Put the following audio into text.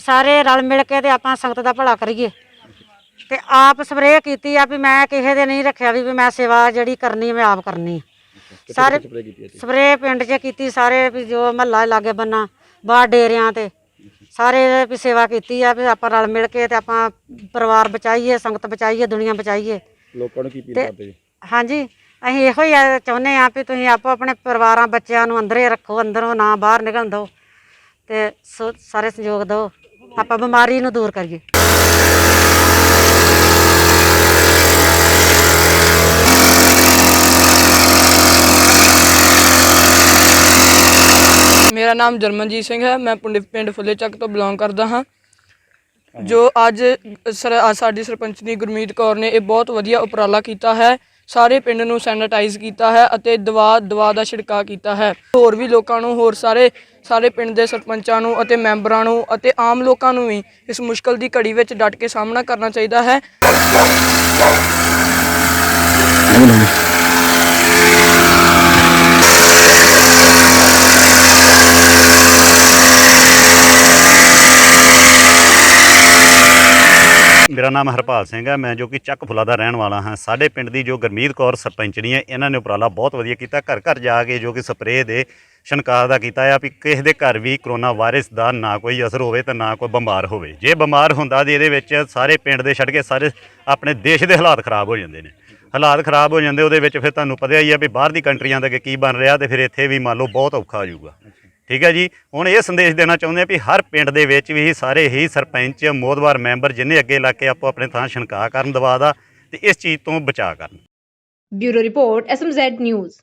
ਸਾਰੇ ਰਲ ਮਿਲ ਕੇ ਤੇ ਆਪਾਂ ਸੰਗਤ ਦਾ ਭਲਾ ਕਰੀਏ। ਤੇ ਆਪ ਸਪਰੇਅ ਕੀਤੀ ਆ ਵੀ ਮੈਂ ਕਿਸੇ ਦੇ ਨਹੀਂ ਰੱਖਿਆ ਵੀ ਵੀ ਮੈਂ ਸੇਵਾ ਜਿਹੜੀ ਕਰਨੀ ਮੈਂ ਆਪ ਕਰਨੀ। ਸਾਰੇ ਸਪਰੇਅ ਪਿੰਡ 'ਚ ਕੀਤੀ ਸਾਰੇ ਵੀ ਜੋ ਮਹੱਲਾ ਲਾਗੇ ਬੰਨਾ ਬਾਹਰ ਡੇਰਿਆਂ ਤੇ। ਸਾਰੇ ਵੀ ਸੇਵਾ ਕੀਤੀ ਆ ਵੀ ਆਪਾਂ ਰਲ ਮਿਲ ਕੇ ਤੇ ਆਪਾਂ ਪਰਿਵਾਰ ਬਚਾਈਏ ਸੰਗਤ ਬਚਾਈਏ ਦੁਨੀਆ ਬਚਾਈਏ। ਲੋਕਾਂ ਨੂੰ ਕੀ ਅਪੀਲ ਤੇ- ਕਰਦੇ ਜੀ? ਹਾਂਜੀ ਅਸੀਂ ਇਹੋ ਹੀ ਆ- ਚਾਹੁੰਦੇ ਆ ਵੀ ਤੁਸੀਂ ਆਪੋ ਆਪਣੇ ਪਰਿਵਾਰਾਂ ਬੱਚਿਆਂ ਨੂੰ ਅੰਦਰੇ ਰੱਖੋ ਅੰਦਰੋਂ ਨਾ ਬਾਹਰ ਨਿਕਲਣ ਦਿਓ। ਤੇ ਸੋ- ਸਾਰੇ ਸਹਿਯੋਗ ਦਿਓ। ਆਪਾਂ ਬਿਮਾਰੀ ਨੂੰ ਦੂਰ ਕਰੀਏ। ਮੇਰਾ ਨਾਮ ਜਰਮਨਜੀਤ ਸਿੰਘ ਹੈ। ਮੈਂ ਪਿੰਡ ਪਿੰਡ ਫੁੱਲੇ ਚੱਕ ਤੋਂ ਬਿਲੋਂਗ ਕਰਦਾ ਹਾਂ। ਜੋ ਅੱਜ ਸਰ ਅੱਜ ਸਾਡੀ ਸਰਪੰਚਨੀ ਗੁਰਮੀਤ ਕੌਰ ਨੇ ਇਹ ਬਹੁਤ ਵਧੀਆ ਉਪਰਾਲਾ ਕੀਤਾ ਹੈ। ਸਾਰੇ ਪਿੰਡ ਨੂੰ ਸੈਨੀਟਾਈਜ਼ ਕੀਤਾ ਹੈ ਅਤੇ ਦਵਾ ਦਵਾ ਦਾ ਛਿੜਕਾਅ ਕੀਤਾ ਹੈ। ਹੋਰ ਵੀ ਲੋਕਾਂ ਨੂੰ, ਹੋਰ ਸਾਰੇ ਸਾਰੇ ਪਿੰਡ ਦੇ ਸਰਪੰਚਾਂ ਨੂੰ ਅਤੇ ਮੈਂਬਰਾਂ ਨੂੰ ਅਤੇ ਆਮ ਲੋਕਾਂ ਨੂੰ ਵੀ ਇਸ ਮੁਸ਼ਕਲ ਦੀ ਘੜੀ ਵਿੱਚ ਡਟ ਕੇ ਸਾਹਮਣਾ ਕਰਨਾ ਚਾਹੀਦਾ ਹੈ। ਮੇਰਾ ਨਾਮ ਹਰਪਾਲ ਸਿੰਘ ਹੈ, ਮੈਂ ਜੋ ਕਿ ਚੱਕ ਫੁਲਾ ਦਾ ਰਹਿਣ ਵਾਲਾ ਹਾਂ। ਸਾਡੇ ਪਿੰਡ ਦੀ ਜੋ ਗੁਰਮੀਤ ਕੌਰ ਸਰਪੰਚਣੀ ਹੈ ਇਹਨਾਂ ਨੇ ਉਪਰਾਲਾ ਬਹੁਤ ਵਧੀਆ ਕੀਤਾ। ਘਰ ਘਰ ਜਾ ਕੇ ਜੋ ਕਿ ਸਪਰੇਅ ਦੇ ਛਣਕਾਰ ਦਾ ਕੀਤਾ ਆ ਵੀ ਕਿਸੇ ਦੇ ਘਰ ਵੀ ਕਰੋਨਾ ਵਾਇਰਸ ਦਾ ਨਾ ਕੋਈ ਅਸਰ ਹੋਵੇ ਤੇ ਨਾ ਕੋਈ ਬਿਮਾਰ ਹੋਵੇ। ਜੇ ਬਿਮਾਰ ਹੁੰਦਾ ਤੇ ਇਹਦੇ ਵਿੱਚ ਸਾਰੇ ਪਿੰਡ ਦੇ ਛੱਡ ਕੇ ਸਾਰੇ ਆਪਣੇ ਦੇਸ਼ ਦੇ ਹਾਲਾਤ ਖਰਾਬ ਹੋ ਜਾਂਦੇ ਨੇ। ਹਾਲਾਤ ਖਰਾਬ ਹੋ ਜਾਂਦੇ, ਉਹਦੇ ਵਿੱਚ ਫਿਰ ਤੁਹਾਨੂੰ ਪਤਾ ਹੀ ਆ ਵੀ ਬਾਹਰ ਦੀ ਕੰਟਰੀਆਂ ਦਾ ਅੱਗੇ ਕੀ ਬਣ ਰਿਹਾ ਤੇ ਫਿਰ ਇੱਥੇ ਵੀ ਮੰਨ ਲਓ ਬਹੁਤ ਔਖਾ ਹੋ ਜਾਊਗਾ। ਠੀਕ ਹੈ ਜੀ? ਹੁਣ ਇਹ ਸੰਦੇਸ਼ ਦੇਣਾ ਚਾਹੁੰਦੇ ਆ ਵੀ ਹਰ ਪਿੰਡ ਦੇ ਵਿੱਚ ਵੀ ਸਾਰੇ ਹੀ ਸਰਪੰਚ, ਮੋਦਵਾਰ ਮੈਂਬਰ ਜਿੰਨੇ ਅੱਗੇ ਲੱਗ ਕੇ ਆਪੋ ਆਪਣੇ ਥਾਂ ਛਣਕਾ ਕਰਨ ਦਵਾ ਦਾ ਤੇ ਇਸ ਚੀਜ਼ ਤੋਂ ਬਚਾ ਕਰਨ। Bureau report SMZ news.